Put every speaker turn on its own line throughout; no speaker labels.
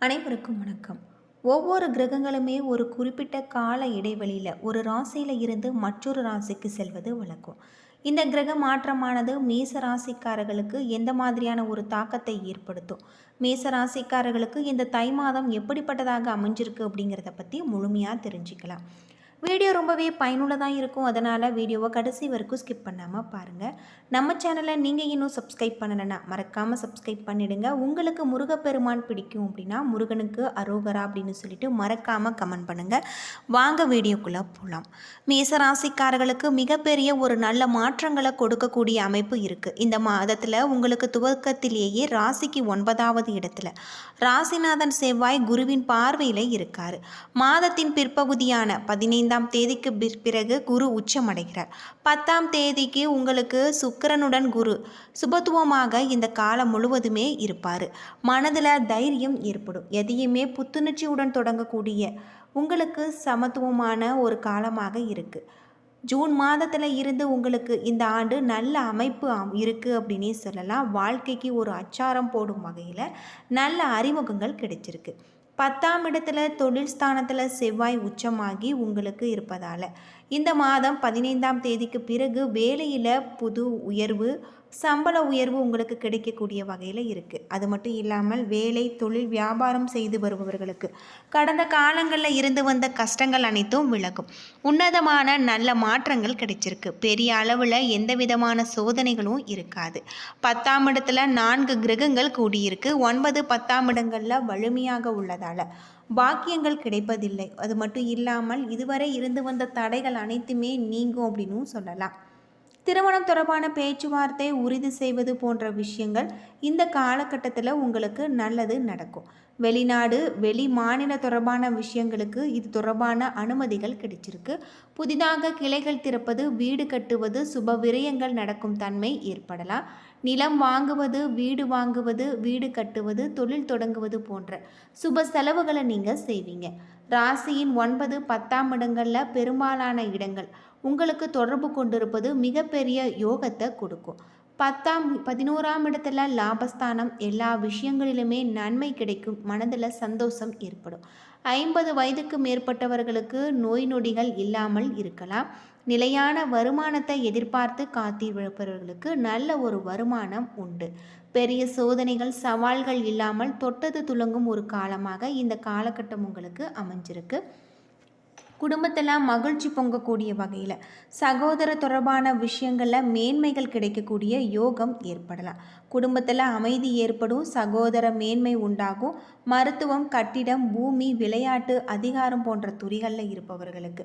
அனைவருக்கும் வணக்கம். ஒவ்வொரு கிரகங்களுமே ஒரு குறிப்பிட்ட கால இடைவெளியில் ஒரு ராசியில் இருந்து மற்றொரு ராசிக்கு செல்வது வழக்கம். இந்த கிரக மாற்றமானது மேச ராசிக்காரர்களுக்கு எந்த மாதிரியான ஒரு தாக்கத்தை ஏற்படுத்தும்? மேச ராசிக்காரர்களுக்கு இந்த தை மாதம் எப்படிப்பட்டதாக அமைஞ்சிருக்கு அப்படிங்கிறத பற்றி முழுமையாக தெரிஞ்சுக்கலாம். வீடியோ ரொம்பவே பயனுள்ளதாக இருக்கும். அதனால் வீடியோவை கடைசி வரைக்கும் ஸ்கிப் பண்ணாமல் பாருங்கள் நம்ம சேனலை நீங்கள் இன்னும் சப்ஸ்கிரைப் பண்ணலைன்னா மறக்காமல் சப்ஸ்கிரைப் பண்ணிவிடுங்க உங்களுக்கு முருகப்பெருமான் பிடிக்கும் அப்படின்னா முருகனுக்கு அரோகரா அப்படின்னு சொல்லிட்டு மறக்காமல் கமெண்ட் பண்ணுங்கள் வாங்க வீடியோக்குள்ளே போகலாம் மேசராசிக்காரர்களுக்கு மிகப்பெரிய ஒரு நல்ல மாற்றங்களை கொடுக்கக்கூடிய அமைப்பு இருக்குது இந்த மாதத்தில் உங்களுக்கு துவக்கத்திலேயே ராசிக்கு ஒன்பதாவது இடத்துல ராசிநாதன் செவ்வாய் குருவின் பார்வையில் இருக்கார். மாதத்தின் பிற்பகுதியான பதினைந்து பதினைந்தாம் தேதிக்கு பிற்- பிறகு குரு உச்சமடைகிறார். பத்தாம் தேதிக்கு உங்களுக்கு சுக்கிரனுடன் குரு. சுபத்துவமாக இந்த காலம் முழுவதுமே இருப்பார். மனதில் தைரியம் ஏற்படும். எதையுமே புத்துணர்ச்சியுடன் தொடங்கக்கூடிய உங்களுக்கு சமத்துவமான ஒரு காலமாக இருக்குது ஜூன் மாதத்தில் இருந்து உங்களுக்கு இந்த ஆண்டு நல்ல அமைப்பு அம்- அப்படின்னே சொல்லலாம். வாழ்க்கைக்கு ஒரு அச்சாரம் போடும் வகையில் நல்ல அறிமுகங்கள் கிடைச்சிருக்கு. பத்தாம் இடத்துல தொழில் ஸ்தானத்தில் செவ்வாய் உச்சமாகி உங்களுக்கு இருப்பதால். இந்த மாதம் பதினைந்தாம் தேதிக்கு பிறகு வேலையில் புது உயர்வு சம்பள உயர்வு உங்களுக்கு கிடைக்கக்கூடிய வகையில் இருக்குது அது மட்டும் இல்லாமல் வேலை தொழில் வியாபாரம் செய்து வருபவர்களுக்கு கடந்த காலங்களில் இருந்து வந்த கஷ்டங்கள் அனைத்தும் விலகும். உன்னதமான நல்ல மாற்றங்கள் கிடைச்சிருக்கு. பெரிய அளவில் எந்த விதமான சோதனைகளும் இருக்காது. பத்தாம் இடத்துல நான்கு கிரகங்கள் கூடியிருக்கு. ஒன்பது பத்தாம் இடங்களில் வலிமையாக உள்ளதால் பாக்கியங்கள் கிடைப்பதில்லை. அது மட்டும் இல்லாமல் இதுவரை இருந்து வந்த தடைகள் அனைத்துமே நீங்கும் அப்படின்னும் சொல்லலாம். திருமணம் தொடர்பான பேச்சுவார்த்தை உறுதி செய்வது போன்ற விஷயங்கள் இந்த காலகட்டத்தில் உங்களுக்கு நல்லது நடக்கும். வெளிநாடு வெளி மாநில தொடர்பான விஷயங்களுக்கு இது தொடர்பான அனுமதிகள் கிடைச்சிருக்கு. புதிதாக கிளைகள் திறப்பது வீடு கட்டுவது சுப விரயங்கள் நடக்கும் தன்மை ஏற்படலாம். நிலம் வாங்குவது வீடு வாங்குவது வீடு கட்டுவது தொழில் தொடங்குவது போன்ற சுப செலவுகளை நீங்கள் செய்வீங்க. ராசியின் ஒன்பது பத்தாம் இடங்களில் பெரும்பாலான இடங்கள் உங்களுக்கு தொடர்பு கொண்டிருப்பது மிகப்பெரிய யோகத்தை கொடுக்கும். பத்தாம் பதினோராம் இடத்துல லாபஸ்தானம் எல்லா விஷயங்களிலுமே நன்மை கிடைக்கும் மனதில் சந்தோஷம் ஏற்படும். ஐம்பது வயதுக்கு மேற்பட்டவர்களுக்கு நோய் நொடிகள் இல்லாமல் இருக்கலாம். நிலையான வருமானத்தை எதிர்பார்த்து காத்திருப்பவர்களுக்கு நல்ல ஒரு வருமானம் உண்டு. பெரிய சோதனைகள் சவால்கள் இல்லாமல் தொட்டது துலங்கும் ஒரு காலமாக இந்த காலகட்டம் உங்களுக்கு அமைஞ்சிருக்கு. குடும்பத்தில் மகிழ்ச்சி பொங்கக்கூடிய வகையில் சகோதர தொடர்பான விஷயங்களில் மேன்மைகள் கிடைக்கக்கூடிய யோகம் ஏற்படலாம். குடும்பத்தில் அமைதி ஏற்படும் சகோதர மேன்மை உண்டாகும். மருத்துவம் கட்டிடம் பூமி விளையாட்டு அதிகாரம் போன்ற துறைகளில் இருப்பவர்களுக்கு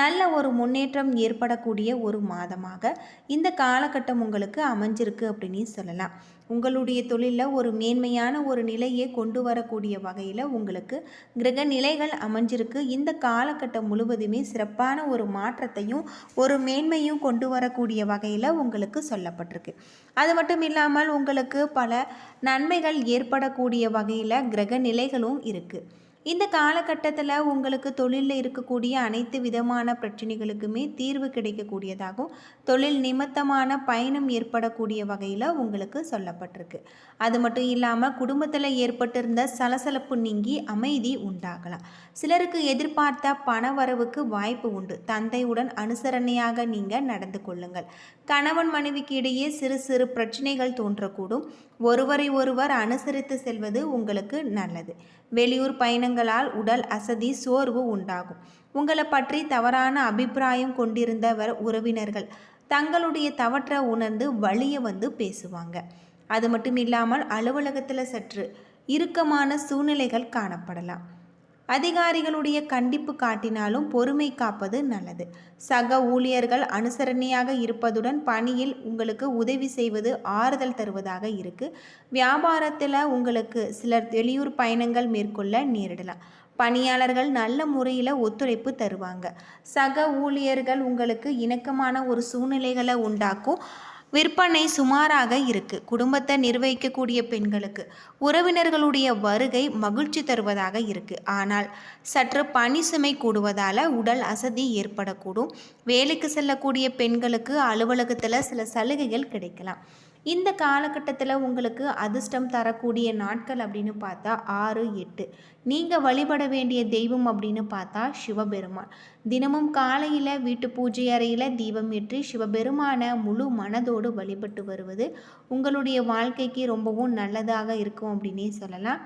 நல்ல ஒரு முன்னேற்றம் ஏற்படக்கூடிய ஒரு மாதமாக இந்த காலகட்டம் உங்களுக்கு அமைஞ்சிருக்கு அப்படின்னு சொல்லலாம். உங்களுடைய தொழிலில் ஒரு மேன்மையான ஒரு நிலையை கொண்டு வரக்கூடிய வகையில் உங்களுக்கு கிரக நிலைகள் அமைஞ்சிருக்கு. இந்த காலகட்டம் முழுவதுமே சிறப்பான ஒரு மாற்றத்தையும் ஒரு மேன்மையும் கொண்டு வரக்கூடிய வகையில் உங்களுக்கு சொல்லப்பட்டிருக்கு. அது மட்டும் இல்லாமல் உங்களுக்கு பல நன்மைகள் ஏற்படக்கூடிய வகையில் கிரக நிலைகளும் இருக்குது இந்த காலகட்டத்தில் உங்களுக்கு தொழிலில் இருக்கக்கூடிய அனைத்து விதமான பிரச்சனைகளுக்குமே தீர்வு கிடைக்கக்கூடியதாகும். தொழில் நிமித்தமான பயணம் ஏற்படக்கூடிய வகையில் உங்களுக்கு சொல்லப்பட்டிருக்கு. அது மட்டும் இல்லாமல் குடும்பத்தில் ஏற்பட்டிருந்த சலசலப்பு நீங்கி அமைதி உண்டாகலாம். சிலருக்கு எதிர்பார்த்த பண வரவுக்கு வாய்ப்பு உண்டு. தந்தையுடன் அனுசரணையாக நீங்கள் நடந்து கொள்ளுங்கள். கணவன் மனைவிக்கு இடையே சிறு சிறு பிரச்சனைகள் தோன்றக்கூடும். ஒருவரை ஒருவர் அனுசரித்து செல்வது உங்களுக்கு நல்லது. வெளியூர் பயணங்களால் உடல் அசதி சோர்வு உண்டாகும். உங்களை பற்றி தவறான அபிப்பிராயம் கொண்டிருந்தவர் உறவினர்கள் தங்களுடைய தவற்றை உணர்ந்து வழிய வந்து பேசுவாங்க. அது மட்டும் இல்லாமல் அலுவலகத்தில் சற்று இறுக்கமான சூழ்நிலைகள் காணப்படலாம். அதிகாரிகளுடைய கண்டிப்பு காட்டினாலும் பொறுமை காப்பது நல்லது. சக ஊழியர்கள் அனுசரணையாக இருப்பதுடன் பணியில் உங்களுக்கு உதவி செய்வது ஆறுதல் தருவதாக இருக்கு. வியாபாரத்தில் உங்களுக்கு சிலர் வெளியூர் பயணங்கள் மேற்கொள்ள நேரிடலாம். பணியாளர்கள் நல்ல முறையில் ஒத்துழைப்பு தருவாங்க. சக ஊழியர்கள் உங்களுக்கு இணக்கமான ஒரு சூழ்நிலைகளை உண்டாக்கும். விற்பனை சுமாராக இருக்கு. குடும்பத்தை நிர்வகிக்கக்கூடிய பெண்களுக்கு உறவினர்களுடைய வருகை மகிழ்ச்சி தருவதாக இருக்கு. ஆனால் சற்று பணி சுமை கூடுவதால் உடல் அசதி ஏற்படக்கூடும். வேலைக்கு செல்லக்கூடிய பெண்களுக்கு அலுவலகத்தில் சில சலுகைகள் கிடைக்கலாம். இந்த காலகட்டத்தில் உங்களுக்கு அதிர்ஷ்டம் தரக்கூடிய நாட்கள் அப்படின்னு பார்த்தா ஆறு எட்டு. நீங்கள் வழிபட வேண்டிய தெய்வம் அப்படின்னு பார்த்தா சிவபெருமான். தினமும் காலையில் வீட்டு பூஜை அறையில் தீபம் ஏற்றி சிவபெருமானை முழு மனதோடு வழிபட்டு வருவது உங்களுடைய வாழ்க்கைக்கு ரொம்பவும் நல்லதாக இருக்கும் அப்படின்னே சொல்லலாம்.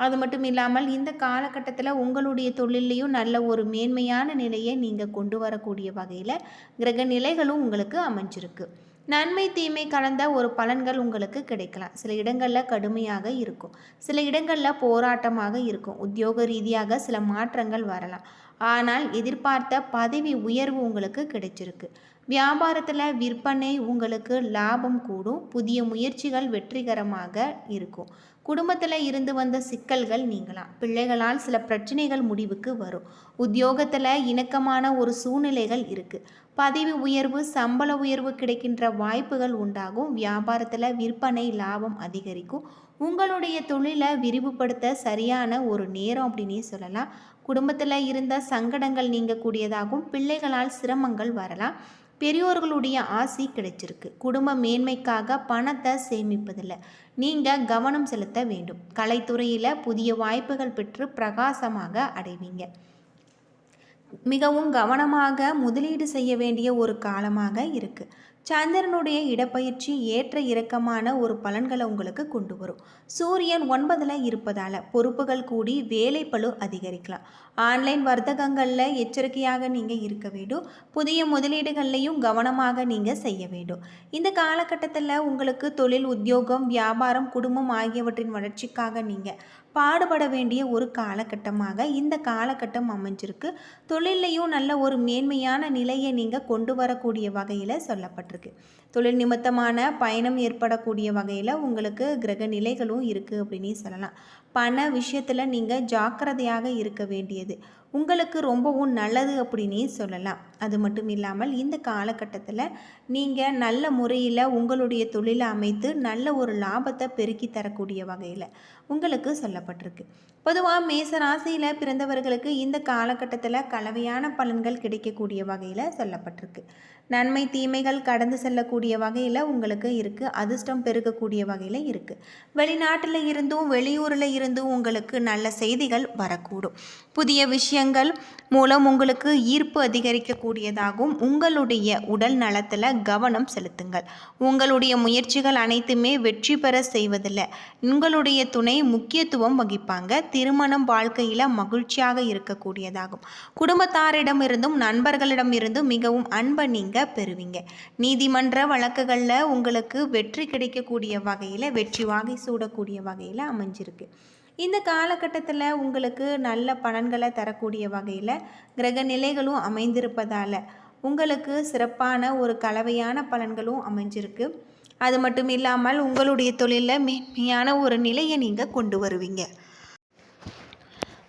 அது மட்டும் இல்லாமல் இந்த காலகட்டத்தில் உங்களுடைய தொழிலையும் நல்ல ஒரு மேன்மையான நிலையை நீங்கள் கொண்டு வரக்கூடிய வகையில் கிரக நிலைகளும் உங்களுக்கு அமைஞ்சிருக்கு. நன்மை தீமை கலந்த ஒரு பலன்கள் உங்களுக்கு கிடைக்கலாம். சில இடங்களில் கடுமையாக இருக்கும். சில இடங்களில் போராட்டமாக இருக்கும். உத்தியோக ரீதியாக சில மாற்றங்கள் வரலாம். ஆனால் எதிர்பார்த்த பதவி உயர்வு உங்களுக்கு கிடைச்சிருக்கு. வியாபாரத்தில் விற்பனை உங்களுக்கு லாபம் கூடும். புதிய முயற்சிகள் வெற்றிகரமாக இருக்கும். குடும்பத்தில் இருந்து வந்த சிக்கல்கள் நீங்களாம் பிள்ளைகளால் சில பிரச்சனைகள் முடிவுக்கு வரும். உத்தியோகத்தில் இணக்கமான ஒரு சூழ்நிலைகள் இருக்குது பதவி உயர்வு சம்பள உயர்வு கிடைக்கின்ற வாய்ப்புகள் உண்டாகும். வியாபாரத்தில் விற்பனை லாபம் அதிகரிக்கும். உங்களுடைய தொழிலை விரிவுபடுத்த சரியான ஒரு நேரம் அப்படின்னே சொல்லலாம். குடும்பத்தில் இருந்த சங்கடங்கள் நீங்கக்கூடியதாகவும் பிள்ளைகளால் சிரமங்கள் வரலாம். பெரியோர்களுடைய ஆசி கிடைச்சிருக்கு. குடும்ப மேன்மைக்காக பணத்தை சேமிப்பதில்லை. நீங்கள் கவனம் செலுத்த வேண்டும். கலைத்துறையில் புதிய வாய்ப்புகள் பெற்று பிரகாசமாக அடைவீங்க. மிகவும் கவனமாக முதலீடு செய்ய வேண்டிய ஒரு காலமாக இருக்குது சந்திரனுடைய இடப்பயிற்சி ஏற்ற இறக்கமான ஒரு பலன்களை உங்களுக்கு கொண்டு வரும். சூரியன் ஒன்பதில் இருப்பதால் பொறுப்புகள் கூடி வேலை பழு அதிகரிக்கலாம். ஆன்லைன் வர்த்தகங்களில் எச்சரிக்கையாக நீங்கள் இருக்க வேண்டும். புதிய முதலீடுகள்லையும் கவனமாக நீங்கள் செய்ய வேண்டும். இந்த காலகட்டத்தில் உங்களுக்கு தொழில் உத்தியோகம் வியாபாரம் குடும்பம் ஆகியவற்றின் வளர்ச்சிக்காக நீங்கள் பாடுபட வேண்டிய ஒரு காலகட்டமாக இந்த காலகட்டம் அமைஞ்சிருக்கு. தொழிலையும் நல்ல ஒரு மேன்மையான நிலையை நீங்கள் கொண்டு வரக்கூடிய வகையில் சொல்லப்பட்டிருக்கு. தொழில் நிமித்தமான பயணம் ஏற்படக்கூடிய வகையில் உங்களுக்கு கிரக நிலைகளும் இருக்குது அப்படின்னு சொல்லலாம். பண விஷயத்தில் நீங்கள் ஜாக்கிரதையாக இருக்க வேண்டியது. உங்களுக்கு ரொம்பவும் நல்லது அப்படின்னே சொல்லலாம். அது மட்டும் இல்லாமல் இந்த காலகட்டத்தில் நீங்கள் நல்ல முறையில் உங்களுடைய தொழிலை அமைத்து நல்ல ஒரு லாபத்தை பெருக்கி தரக்கூடிய வகையில் உங்களுக்கு சொல்லப்பட்டிருக்கு. பொதுவாக மேச ராசியில் பிறந்தவர்களுக்கு இந்த காலகட்டத்தில் கலவையான பலன்கள் கிடைக்கக்கூடிய வகையில் சொல்லப்பட்டிருக்கு. நன்மை தீமைகள் கடந்து செல்லக்கூடிய வகையில் உங்களுக்கு இருக்குது அதிர்ஷ்டம் பெருகக்கூடிய வகையில் இருக்குது வெளிநாட்டில் இருந்தும் வெளியூரில் இருந்தும் உங்களுக்கு நல்ல செய்திகள் வரக்கூடும். புதிய விஷயங்கள் மூலம் உங்களுக்கு ஈர்ப்பு அதிகரிக்கக்கூடியதாகவும் உங்களுடைய உடல் நலத்தில் கவனம் செலுத்துங்கள். உங்களுடைய முயற்சிகள் அனைத்துமே வெற்றி பெற செய்வதில்லை. உங்களுடைய துணை முக்கியத்துவம் வகிப்பாங்க. திருமணம் வாழ்க்கையில் மகிழ்ச்சியாக இருக்கக்கூடியதாகும். குடும்பத்தாரிடம் இருந்தும் நண்பர்களிடம் இருந்தும் மிகவும் அன்பை நீங்கள் பெறுவீங்க. நீதிமன்ற வழக்குகளில் உங்களுக்கு வெற்றி கிடைக்கக்கூடிய வகையில் வெற்றி வாகை சூடக்கூடிய வகையில் அமைஞ்சிருக்கு. இந்த காலகட்டத்தில் உங்களுக்கு நல்ல பலன்களை தரக்கூடிய வகையில் கிரக நிலைகளும் அமைந்திருப்பதால் உங்களுக்கு சிறப்பான ஒரு கலவையான பலன்களும் அமைஞ்சிருக்கு. அது மட்டும் இல்லாமல் உங்களுடைய தொழிலில் மேன்மையான ஒரு நிலையை நீங்கள் கொண்டு வருவீங்க.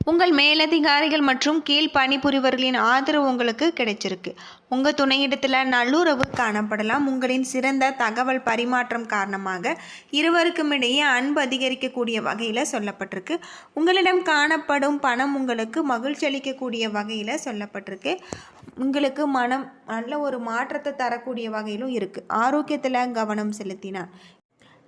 உங்கள் மேலதிகாரிகள் மற்றும் கீழ் பணிபுரிவர்களின் ஆதரவு உங்களுக்கு கிடைச்சிருக்கு. உங்கள் துணையிடத்தில் நல்லுறவு காணப்படலாம். உங்களின் சிறந்த தகவல் பரிமாற்றம் காரணமாக இருவருக்கும் இடையே அன்பு அதிகரிக்கக்கூடிய வகையில் சொல்லப்பட்டிருக்கு. உங்களிடம் காணப்படும் பணம் உங்களுக்கு மகிழ்ச்சி அளிக்கக்கூடிய வகையில் சொல்லப்பட்டிருக்கு. உங்களுக்கு மனம் நல்ல ஒரு மாற்றத்தை தரக்கூடிய வகையிலும் இருக்குது ஆரோக்கியத்தில் கவனம் செலுத்தினார்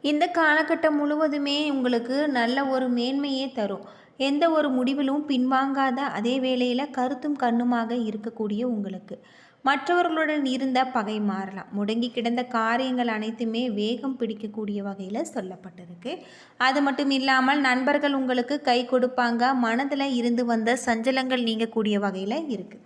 இந்த காலகட்டம் முழுவதுமே உங்களுக்கு நல்ல ஒரு மேன்மையே தரும். எந்த ஒரு முடிவிலும் பின்வாங்காத அதே வேளையில் கருத்தும் கண்ணுமாக இருக்கக்கூடிய உங்களுக்கு. மற்றவர்களுடன் இருந்த பகை மாறலாம். முடங்கி கிடந்த காரியங்கள் அனைத்துமே வேகம் பிடிக்கக்கூடிய வகையில் சொல்லப்பட்டிருக்கு. அது மட்டும் இல்லாமல் நண்பர்கள் உங்களுக்கு கை கொடுப்பாங்க. மனதில் இருந்து வந்த சஞ்சலங்கள் நீங்கக்கூடிய வகையில் இருக்குது